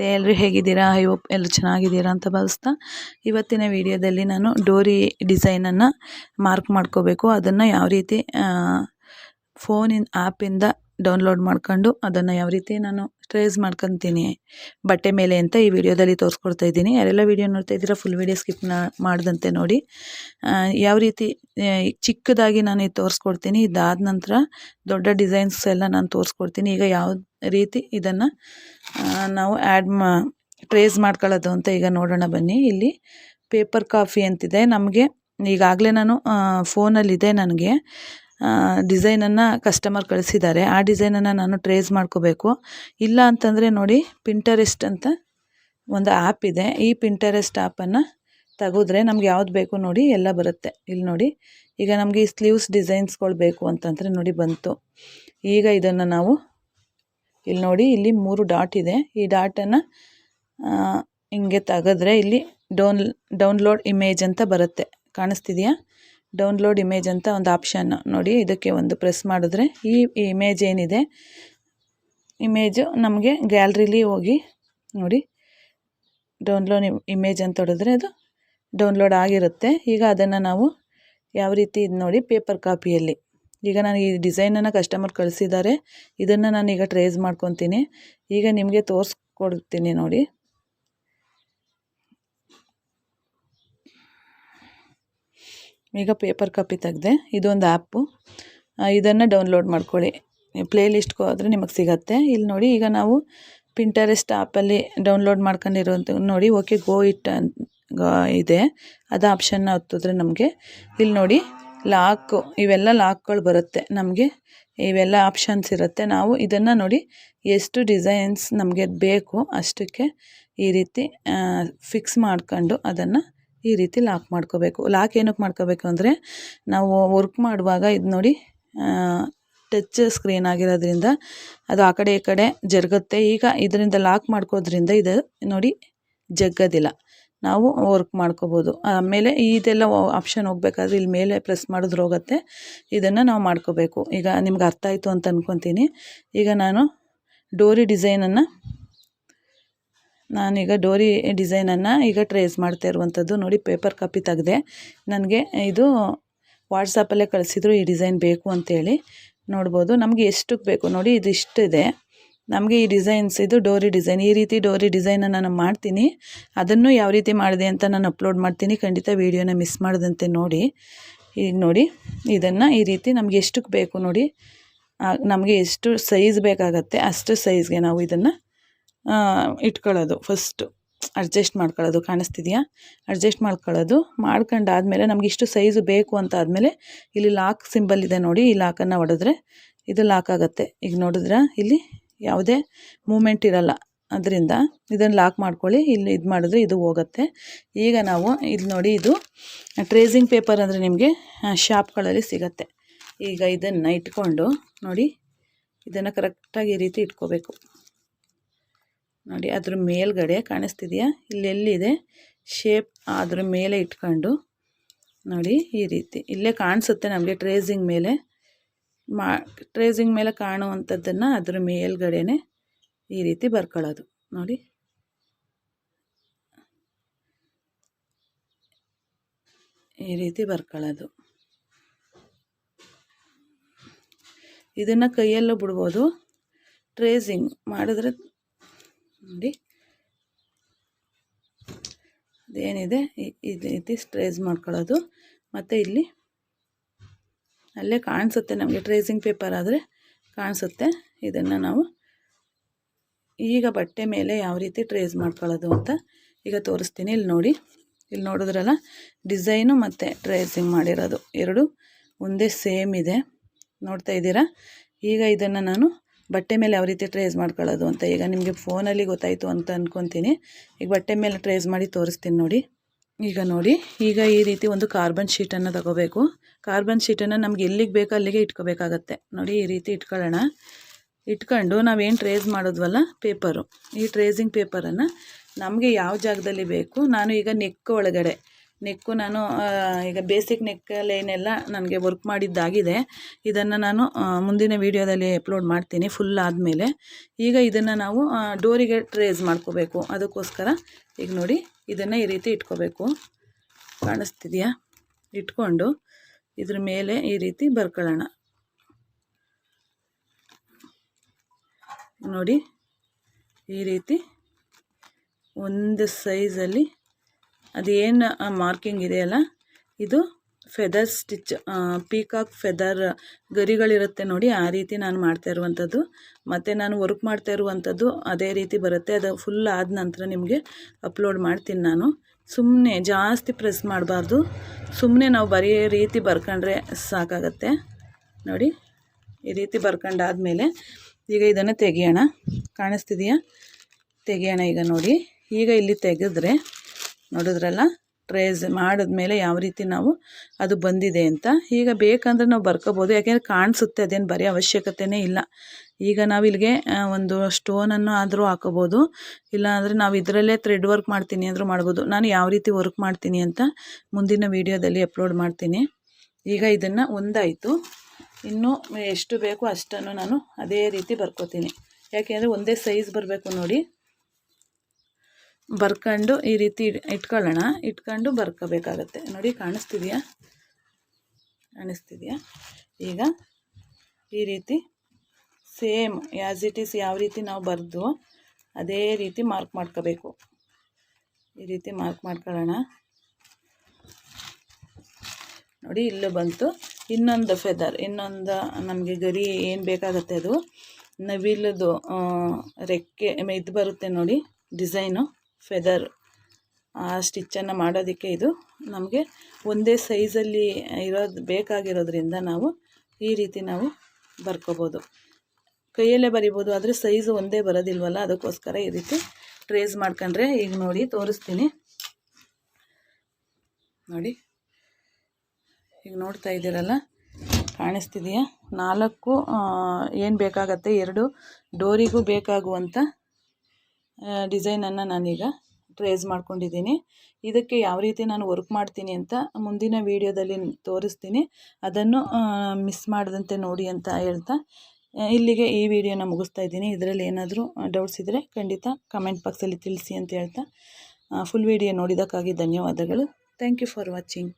ನಮಸ್ತೆ ಎಲ್ಲರೂ ಹೇಗಿದ್ದೀರಾ? ಐ ಹೋಪ್ ಎಲ್ಲರೂ ಚೆನ್ನಾಗಿದ್ದೀರಾ ಅಂತ ಭಾವಿಸ್ತಾ ಇವತ್ತಿನ ವಿಡಿಯೋದಲ್ಲಿ ನಾನು ಡೋರಿ ಡಿಸೈನನ್ನು ಮಾರ್ಕ್ ಮಾಡ್ಕೋಬೇಕು. ಅದನ್ನು ಯಾವ ರೀತಿ ಫೋನಿನ ಆ್ಯಪಿಂದ ಡೌನ್ಲೋಡ್ ಮಾಡ್ಕೊಂಡು ಅದನ್ನು ಯಾವ ರೀತಿ ನಾನು ಟ್ರೇಸ್ ಮಾಡ್ಕೊತೀನಿ. ಬಟ್ಟೆ ಮೇಲೆ ಅಂತ ಈ ವಿಡಿಯೋದಲ್ಲಿ ತೋರಿಸ್ಕೊಡ್ತಾ ಇದ್ದೀನಿ. ಯಾರೆಲ್ಲ ವಿಡಿಯೋ ನೋಡ್ತಾ ಇದ್ದೀರಾ ಫುಲ್ ವಿಡಿಯೋ ಸ್ಕಿಪ್ ಮಾಡದಂತೆ ನೋಡಿ. ಯಾವ ರೀತಿ ಚಿಕ್ಕದಾಗಿ ನಾನು ಇದು ತೋರಿಸ್ಕೊಡ್ತೀನಿ, ಇದಾದ ನಂತರ ದೊಡ್ಡ ಡಿಸೈನ್ಸ್ ಎಲ್ಲ ನಾನು ತೋರಿಸ್ಕೊಡ್ತೀನಿ. ಈಗ ಯಾವ ರೀತಿ ಇದನ್ನು ನಾವು ಆ್ಯಡ್ ಮಾ ಟ್ರೇಸ್ ಮಾಡ್ಕೊಳ್ಳೋದು ಅಂತ ಈಗ ನೋಡೋಣ ಬನ್ನಿ. ಇಲ್ಲಿ ಪೇಪರ್ ಕಾಫಿ ಅಂತಿದೆ. ನಮಗೆ ಈಗಾಗಲೇ ನಾನು ಫೋನಲ್ಲಿದೆ ನನಗೆ. ಡಿಸೈನನ್ನು ಕಸ್ಟಮರ್ ಕಳಿಸಿದ್ದಾರೆ. ಆ ಡಿಸೈನನ್ನು ನಾನು ಟ್ರೇಸ್ ಮಾಡ್ಕೋಬೇಕು. ಇಲ್ಲ ಅಂತಂದರೆ ನೋಡಿ ಪಿಂಟರೆಸ್ಟ್ ಅಂತ ಒಂದು ಆ್ಯಪ್ ಇದೆ. ಈ ಪಿಂಟರೆಸ್ಟ್ ಆ್ಯಪನ್ನು ತೆಗೆದ್ರೆ ನಮ್ಗೆ ಯಾವ್ದು ಬೇಕು ನೋಡಿ ಎಲ್ಲ ಬರುತ್ತೆ. ಇಲ್ಲಿ ನೋಡಿ, ಈಗ ನಮಗೆ ಈ ಸ್ಲೀವ್ಸ್ ಡಿಸೈನ್ಸ್ಗಳು ಬೇಕು ಅಂತಂದರೆ ನೋಡಿ ಬಂತು. ಈಗ ಇದನ್ನು ನಾವು ಇಲ್ಲಿ ನೋಡಿ, ಇಲ್ಲಿ ಮೂರು ಡಾಟ್ ಇದೆ. ಈ ಡಾಟನ್ನು ಹಿಂಗೆ ತೆಗೆದ್ರೆ ಇಲ್ಲಿ ಡೌನ್ ಡೌನ್ಲೋಡ್ ಇಮೇಜ್ ಅಂತ ಬರುತ್ತೆ. ಕಾಣಿಸ್ತಿದೆಯಾ? ಡೌನ್ಲೋಡ್ ಇಮೇಜ್ ಅಂತ ಒಂದು ಆಪ್ಷನ್ ನೋಡಿ ಇದಕ್ಕೆ ಒಂದು ಪ್ರೆಸ್ ಮಾಡಿದ್ರೆ ಈ ಇಮೇಜ್ ಏನಿದೆ? ಇಮೇಜು ನಮಗೆ ಗ್ಯಾಲ್ರಿಲಿ ಹೋಗಿ ನೋಡಿ ಡೌನ್ಲೋಡ್ ಇಮೇಜ್ ಅಂತ ಹೊಡೆದ್ರೆ ಅದು ಡೌನ್ಲೋಡ್ ಆಗಿರುತ್ತೆ. ಈಗ ಅದನ್ನು ನಾವು ಯಾವ ರೀತಿ ಇದು ನೋಡಿ ಪೇಪರ್ ಕಾಪಿಯಲ್ಲಿ ಈಗ ನಾನು ಈ ಡಿಸೈನನ್ನು ಕಸ್ಟಮರ್ ಕಳಿಸಿದ್ದಾರೆ. ಇದನ್ನು ನಾನು ಈಗ ಟ್ರೇಸ್ ಮಾಡ್ಕೊತೀನಿ. ಈಗ ನಿಮಗೆ ತೋರಿಸ್ಕೊಡ್ತೀನಿ ನೋಡಿ. ಈಗ ಪೇಪರ್ ಕಾಪಿ ತೆಗೆದೆ, ಇದೊಂದು ಆ್ಯಪು. ಇದನ್ನು ಡೌನ್ಲೋಡ್ ಮಾಡ್ಕೊಳ್ಳಿ. ಪ್ಲೇ ಲಿಸ್ಟ್ಗೆ ಹೋದರೆ ನಿಮಗೆ ಸಿಗತ್ತೆ. ಇಲ್ಲಿ ನೋಡಿ, ಈಗ ನಾವು ಪಿಂಟರೆಸ್ಟ್ ಆ್ಯಪಲ್ಲಿ ಡೌನ್ಲೋಡ್ ಮಾಡ್ಕೊಂಡಿರುವಂಥ ನೋಡಿ, ಓಕೆ, ಗೋ ಇಟ್ ಇದೆ. ಅದು ಆಪ್ಷನ್ನ ಹತ್ತಿದ್ರೆ ನಮಗೆ. ಇಲ್ಲಿ ನೋಡಿ, ಲಾಕು, ಇವೆಲ್ಲ ಲಾಕ್ಗಳು ಬರುತ್ತೆ ನಮಗೆ. ಇವೆಲ್ಲ ಆಪ್ಷನ್ಸ್ ಇರುತ್ತೆ. ನಾವು ಇದನ್ನು ನೋಡಿ, ಎಷ್ಟು ಡಿಸೈನ್ಸ್ ನಮಗೆ ಬೇಕು ಅಷ್ಟಕ್ಕೆ ಈ ರೀತಿ ಫಿಕ್ಸ್ ಮಾಡ್ಕೊಂಡು ಅದನ್ನು ಈ ರೀತಿ ಲಾಕ್ ಮಾಡ್ಕೋಬೇಕು. ಲಾಕ್ ಏನಕ್ಕೆ ಮಾಡ್ಕೋಬೇಕು ಅಂದರೆ ನಾವು ವರ್ಕ್ ಮಾಡುವಾಗ ಇದು ನೋಡಿ ಟಚ್ ಸ್ಕ್ರೀನ್ ಆಗಿರೋದ್ರಿಂದ ಅದು ಆ ಕಡೆ ಈ ಕಡೆ ಜರುಗುತ್ತೆ. ಈಗ ಇದರಿಂದ ಲಾಕ್ ಮಾಡ್ಕೋದ್ರಿಂದ ಇದು ನೋಡಿ ಜಗ್ಗೋದಿಲ್ಲ. ನಾವು ವರ್ಕ್ ಮಾಡ್ಕೋಬೋದು. ಆಮೇಲೆ ಇದೆಲ್ಲ ಆಪ್ಷನ್ ಹೋಗ್ಬೇಕಾದ್ರೆ ಇಲ್ಲಿ ಮೇಲೆ ಪ್ರೆಸ್ ಮಾಡಿದ್ರೆ ಹೋಗುತ್ತೆ. ಇದನ್ನು ನಾವು ಮಾಡ್ಕೋಬೇಕು. ಈಗ ನಿಮ್ಗೆ ಅರ್ಥ ಆಯಿತು ಅಂತ ಅಂದ್ಕೊತೀನಿ ಈಗ ನಾನು ಡೋರಿ ಡಿಸೈನನ್ನು ನಾನೀಗ ಡೋರಿ ಡಿಸೈನನ್ನು ಈಗ ಟ್ರೇಸ್ ಮಾಡ್ತಾ ಇರುವಂಥದ್ದು ನೋಡಿ ಪೇಪರ್ ಕಾಪಿ ತೆಗೆದೆ. ನನಗೆ ಇದು ವಾಟ್ಸಪ್ಪಲ್ಲೇ ಕಳಿಸಿದ್ರು ಈ ಡಿಸೈನ್ ಬೇಕು ಅಂತೇಳಿ. ನೋಡ್ಬೋದು ನಮಗೆ ಎಷ್ಟಕ್ಕೆ ಬೇಕು ನೋಡಿ ಇದು ಇಷ್ಟಿದೆ. ನಮಗೆ ಈ ಡಿಸೈನ್ಸ್ ಇದು ಡೋರಿ ಡಿಸೈನ್. ಈ ರೀತಿ ಡೋರಿ ಡಿಸೈನನ್ನು ನಾನು ಮಾಡ್ತೀನಿ. ಅದನ್ನು ಯಾವ ರೀತಿ ಮಾಡಿದೆ ಅಂತ ನಾನು ಅಪ್ಲೋಡ್ ಮಾಡ್ತೀನಿ. ಖಂಡಿತ ವೀಡಿಯೋನ ಮಿಸ್ ಮಾಡದಂತೆ ನೋಡಿ. ಈಗ ನೋಡಿ, ಇದನ್ನು ಈ ರೀತಿ ನಮಗೆ ಎಷ್ಟಕ್ಕೆ ಬೇಕು ನೋಡಿ. ನಮಗೆ ಎಷ್ಟು ಸೈಜ್ ಬೇಕಾಗತ್ತೆ ಅಷ್ಟು ಸೈಜ್ಗೆ ನಾವು ಇದನ್ನು ಇಟ್ಕೊಳ್ಳೋದು. ಫಸ್ಟು ಅಡ್ಜಸ್ಟ್ ಮಾಡ್ಕೊಳ್ಳೋದು. ಕಾಣಿಸ್ತಿದೆಯಾ? ಅಡ್ಜಸ್ಟ್ ಮಾಡ್ಕೊಳ್ಳೋದು. ಮಾಡ್ಕೊಂಡಾದ್ಮೇಲೆ ನಮ್ಗೆ ಇಷ್ಟು ಸೈಜು ಬೇಕು ಅಂತ ಆದಮೇಲೆ ಇಲ್ಲಿ ಲಾಕ್ ಸಿಂಬಲ್ ಇದೆ ನೋಡಿ, ಈ ಲಾಕನ್ನು ಹೊಡೆದ್ರೆ ಇದು ಲಾಕ್ ಆಗುತ್ತೆ. ಈಗ ನೋಡಿದ್ರೆ? ಇಲ್ಲಿ ಯಾವುದೇ ಮೂಮೆಂಟ್ ಇರಲ್ಲ. ಅದರಿಂದ ಇದನ್ನು ಲಾಕ್ ಮಾಡ್ಕೊಳ್ಳಿ. ಇಲ್ಲಿ ಇದು ಮಾಡಿದ್ರೆ ಇದು ಹೋಗುತ್ತೆ. ಈಗ ನಾವು ಇದು ನೋಡಿ, ಇದು ಟ್ರೇಸಿಂಗ್ ಪೇಪರ್ ಅಂದರೆ ನಿಮಗೆ ಶಾಪ್ಗಳಲ್ಲಿ ಸಿಗತ್ತೆ. ಈಗ ಇದನ್ನು ಇಟ್ಕೊಂಡು ನೋಡಿ, ಇದನ್ನು ಕರೆಕ್ಟಾಗಿ ಈ ರೀತಿ ಇಟ್ಕೋಬೇಕು. ನೋಡಿ, ಅದ್ರ ಮೇಲ್ಗಡೆ ಕಾಣಿಸ್ತಿದೆಯಾ? ಇಲ್ಲೆಲ್ಲಿದೆ ಶೇಪ್ ಅದ್ರ ಮೇಲೆ ಇಟ್ಕೊಂಡು ನೋಡಿ, ಈ ರೀತಿ. ಇಲ್ಲೇ ಕಾಣಿಸುತ್ತೆ ನಮಗೆ ಟ್ರೇಸಿಂಗ್ ಮೇಲೆ. ಮಾ, ಟ್ರೇಸಿಂಗ್ ಮೇಲೆ ಕಾಣುವಂಥದ್ದನ್ನು ಅದ್ರ ಮೇಲ್ಗಡೆನೆ ಈ ರೀತಿ ಬರ್ಕೊಳ್ಳೋದು. ನೋಡಿ. ಈ ರೀತಿ ಬರ್ಕೊಳ್ಳೋದು. ಇದನ್ನು ಕೈಯಲ್ಲೂ ಬಿಡ್ಬೋದು. ಟ್ರೇಸಿಂಗ್ ಮಾಡಿದ್ರೆ ನೋಡಿ. ಅದೇನಿದೆ? ಇದು ರೀತಿ ಸ್ಟ್ರೇಸ್ ಮಾಡ್ಕೊಳ್ಳೋದು. ಮತ್ತು ಇಲ್ಲಿ ಅಲ್ಲೇ ಕಾಣಿಸುತ್ತೆ ನಮಗೆ ಟ್ರೇಸಿಂಗ್ ಪೇಪರ್ ಆದರೆ ಕಾಣಿಸುತ್ತೆ. ಇದನ್ನು ನಾವು ಈಗ ಬಟ್ಟೆ ಮೇಲೆ ಯಾವ ರೀತಿ ಟ್ರೇಸ್ ಮಾಡ್ಕೊಳ್ಳೋದು ಅಂತ ಈಗ ತೋರಿಸ್ತೀನಿ. ಇಲ್ಲಿ ನೋಡಿ. ಇಲ್ಲಿ ನೋಡಿದ್ರಲ್ಲ ಡಿಸೈನು ಮತ್ತು ಟ್ರೇಸಿಂಗ್ ಮಾಡಿರೋದು ಎರಡು ಒಂದೇ ಸೇಮ್ ಇದೆ. ನೋಡ್ತಾ ಇದ್ದೀರಾ? ಈಗ ಇದನ್ನು ನಾನು ಬಟ್ಟೆ ಮೇಲೆ ಯಾವ ರೀತಿ ಟ್ರೇಸ್ ಮಾಡ್ಕೊಳ್ಳೋದು ಅಂತ. ಈಗ ನಿಮಗೆ ಫೋನಲ್ಲಿ ಗೊತ್ತಾಯಿತು ಅಂತ ಅಂದ್ಕೊತೀನಿ ಈಗ ಬಟ್ಟೆ ಮೇಲೆ ಟ್ರೇಸ್ ಮಾಡಿ ತೋರಿಸ್ತೀನಿ ನೋಡಿ. ಈಗ ನೋಡಿ, ಈಗ ಈ ರೀತಿ ಒಂದು ಕಾರ್ಬನ್ ಶೀಟನ್ನು ತಗೋಬೇಕು. ಕಾರ್ಬನ್ ಶೀಟನ್ನು ನಮ್ಗೆ ಎಲ್ಲಿಗೆ ಬೇಕೋ ಅಲ್ಲಿಗೆ ಇಟ್ಕೋಬೇಕಾಗತ್ತೆ. ನೋಡಿ, ಈ ರೀತಿ ಇಟ್ಕೊಳ್ಳೋಣ. ಇಟ್ಕೊಂಡು ನಾವೇನು ಟ್ರೇಸ್ ಮಾಡೋದ್ವಲ್ಲ ಪೇಪರು ಈ ಟ್ರೇಸಿಂಗ್ ಪೇಪರನ್ನು ನಮಗೆ ಯಾವ ಜಾಗದಲ್ಲಿ ಬೇಕು, ನಾನು ಈಗ ನೆಕ್ ಒಳಗಡೆ ನೆಕ್ಕು ನಾನು ಈಗ ಬೇಸಿಕ್ ನೆಕ್ಕಲ್ಲೇನೆಲ್ಲ ನನಗೆ ವರ್ಕ್ ಮಾಡಿದ್ದಾಗಿದೆ. ಇದನ್ನು ನಾನು ಮುಂದಿನ ವೀಡಿಯೋದಲ್ಲಿ ಅಪ್ಲೋಡ್ ಮಾಡ್ತೀನಿ ಫುಲ್ ಆದಮೇಲೆ. ಈಗ ಇದನ್ನು ನಾವು ಡೋರಿಗೆ ಟ್ರೇಸ್ ಮಾಡ್ಕೋಬೇಕು. ಅದಕ್ಕೋಸ್ಕರ ಈಗ ನೋಡಿ, ಇದನ್ನು ಈ ರೀತಿ ಇಟ್ಕೋಬೇಕು. ಕಾಣಿಸ್ತಿದೆಯಾ? ಇಟ್ಕೊಂಡು ಇದ್ರ ಮೇಲೆ ಈ ರೀತಿ ಬರ್ಕೊಳ್ಳೋಣ. ನೋಡಿ, ಈ ರೀತಿ ಒಂದು ಸೈಜಲ್ಲಿ ಅದೇನು ಮಾರ್ಕಿಂಗ್ ಇದೆಯಲ್ಲ ಇದು ಫೆದರ್ ಸ್ಟಿಚ್ ಪೀಕಾಕ್ ಫೆದರ್ ಗರಿಗಳಿರುತ್ತೆ ನೋಡಿ, ಆ ರೀತಿ ನಾನು ಮಾಡ್ತಾ ಇರುವಂಥದ್ದು. ಮತ್ತು ನಾನು ವರ್ಕ್ ಮಾಡ್ತಾ ಇರುವಂಥದ್ದು ಅದೇ ರೀತಿ ಬರುತ್ತೆ. ಅದು ಫುಲ್ ಆದ ನಂತರ ನಿಮಗೆ ಅಪ್ಲೋಡ್ ಮಾಡ್ತೀನಿ ನಾನು. ಸುಮ್ಮನೆ ಜಾಸ್ತಿ ಪ್ರೆಸ್ ಮಾಡಬಾರ್ದು. ಸುಮ್ಮನೆ ನಾವು ಬರೀ ರೀತಿ ಬರ್ಕೊಂಡ್ರೆ ಸಾಕಾಗತ್ತೆ. ನೋಡಿ, ಈ ರೀತಿ ಬರ್ಕೊಂಡಾದ್ಮೇಲೆ ಈಗ ಇದನ್ನು ತೆಗೆಯೋಣ. ಕಾಣಿಸ್ತಿದೆಯಾ? ತೆಗೆಯೋಣ ಈಗ ನೋಡಿ. ಈಗ ಇಲ್ಲಿ ತೆಗೆದ್ರೆ ನೋಡಿದ್ರಲ್ಲ? ಟ್ರೇಸ್ ಮಾಡಿದ್ಮೇಲೆ ಯಾವ ರೀತಿ ನಾವು ಅದು ಬಂದಿದೆ ಅಂತ. ಈಗ ಬೇಕಂದ್ರೆ ನಾವು ಬರ್ಕೋಬೋದು. ಯಾಕೆಂದರೆ ಕಾಣಿಸುತ್ತೆ, ಅದೇನು ಬರೀ ಅವಶ್ಯಕತೆಯೇ ಇಲ್ಲ. ಈಗ ನಾವು ಇಲ್ಲಿಗೆ ಒಂದು ಸ್ಟೋನನ್ನು ಆದರೂ ಹಾಕೋಬೋದು. ಇಲ್ಲಾಂದರೆ ನಾವು ಇದರಲ್ಲೇ ಥ್ರೆಡ್ ವರ್ಕ್ ಮಾಡ್ತೀನಿ ಅಂದರೂ ಮಾಡ್ಬೋದು. ನಾನು ಯಾವ ರೀತಿ ವರ್ಕ್ ಮಾಡ್ತೀನಿ ಅಂತ ಮುಂದಿನ ವೀಡಿಯೋದಲ್ಲಿ ಅಪ್ಲೋಡ್ ಮಾಡ್ತೀನಿ. ಈಗ ಇದನ್ನು ಒಂದಾಯಿತು. ಇನ್ನು ಎಷ್ಟು ಬೇಕು ಅಷ್ಟನ್ನು ನಾನು ಅದೇ ರೀತಿ ಬರ್ಕೋತೀನಿ. ಯಾಕೆಂದರೆ ಒಂದೇ ಸೈಜ್ ಬರಬೇಕು ನೋಡಿ. ಬರ್ಕೊಂಡು ಈ ರೀತಿ ಇಟ್ಕೊಳ್ಳೋಣ. ಇಟ್ಕೊಂಡು ಬರ್ಕೋಬೇಕಾಗತ್ತೆ. ನೋಡಿ, ಕಾಣಿಸ್ತಿದೆಯಾ? ಕಾಣಿಸ್ತಿದೆಯಾ? ಈಗ ಈ ರೀತಿ ಸೇಮ್ ಆ್ಯಸ್ ಇಟ್ ಈಸ್ ಯಾವ ರೀತಿ ನಾವು ಬರೆದು ಅದೇ ರೀತಿ ಮಾರ್ಕ್ ಮಾಡ್ಕೋಬೇಕು. ಈ ರೀತಿ ಮಾರ್ಕ್ ಮಾಡ್ಕೊಳ್ಳೋಣ. ನೋಡಿ, ಇಲ್ಲೂ ಬಂತು. ಇನ್ನೊಂದು ಫೆದರ್ ಇನ್ನೊಂದು ನಮಗೆ ಗರಿ ಏನು ಬೇಕಾಗುತ್ತೆ ಅದು. ನವಿಲದು ರೆಕ್ಕೆ ಇದು ಬರುತ್ತೆ ನೋಡಿ ಡಿಸೈನು ಫೆದರ್ ಆ ಸ್ಟಿಚ್ಚನ್ನು ಮಾಡೋದಕ್ಕೆ ಇದು ನಮಗೆ ಒಂದೇ ಸೈಜಲ್ಲಿ ಇರೋದು ಬೇಕಾಗಿರೋದ್ರಿಂದ ನಾವು ಈ ರೀತಿ ನಾವು ಬರ್ಕೋಬೋದು. ಕೈಯಲ್ಲೇ ಬರಿಬೋದು, ಆದರೆ ಸೈಜು ಒಂದೇ ಬರೋದಿಲ್ವಲ್ಲ, ಅದಕ್ಕೋಸ್ಕರ ಈ ರೀತಿ ಟ್ರೇಸ್ ಮಾಡ್ಕೊಂಡ್ರೆ ಈಗ ನೋಡಿ ತೋರಿಸ್ತೀನಿ. ನೋಡಿ, ಈಗ ನೋಡ್ತಾ ಇದ್ದೀರಲ್ಲ, ಕಾಣಿಸ್ತಿದೆಯಾ? ನಾಲ್ಕು ಏನು ಬೇಕಾಗತ್ತೆ? ಎರಡು, ಡೋರಿಗೂ ಬೇಕಾಗುವಂಥ ಡಿಸೈನನ್ನು ನಾನೀಗ ಟ್ರೇಸ್ ಮಾಡ್ಕೊಂಡಿದ್ದೀನಿ. ಇದಕ್ಕೆ ಯಾವ ರೀತಿ ನಾನು ವರ್ಕ್ ಮಾಡ್ತೀನಿ ಅಂತ ಮುಂದಿನ ವೀಡಿಯೋದಲ್ಲಿ ತೋರಿಸ್ತೀನಿ. ಅದನ್ನು ಮಿಸ್ ಮಾಡದಂತೆ ನೋಡಿ ಅಂತ ಹೇಳ್ತಾ ಇಲ್ಲಿಗೆ ಈ ವಿಡಿಯೋನ ಮುಗಿಸ್ತಾ ಇದ್ದೀನಿ. ಇದರಲ್ಲಿ ಏನಾದರೂ ಡೌಟ್ಸ್ ಇದ್ದರೆ ಖಂಡಿತ ಕಮೆಂಟ್ ಬಾಕ್ಸಲ್ಲಿ ತಿಳಿಸಿ ಅಂತ ಹೇಳ್ತಾ ಫುಲ್ ವಿಡಿಯೋ ನೋಡಿದ್ದಕ್ಕಾಗಿ ಧನ್ಯವಾದಗಳು. Thank you for watching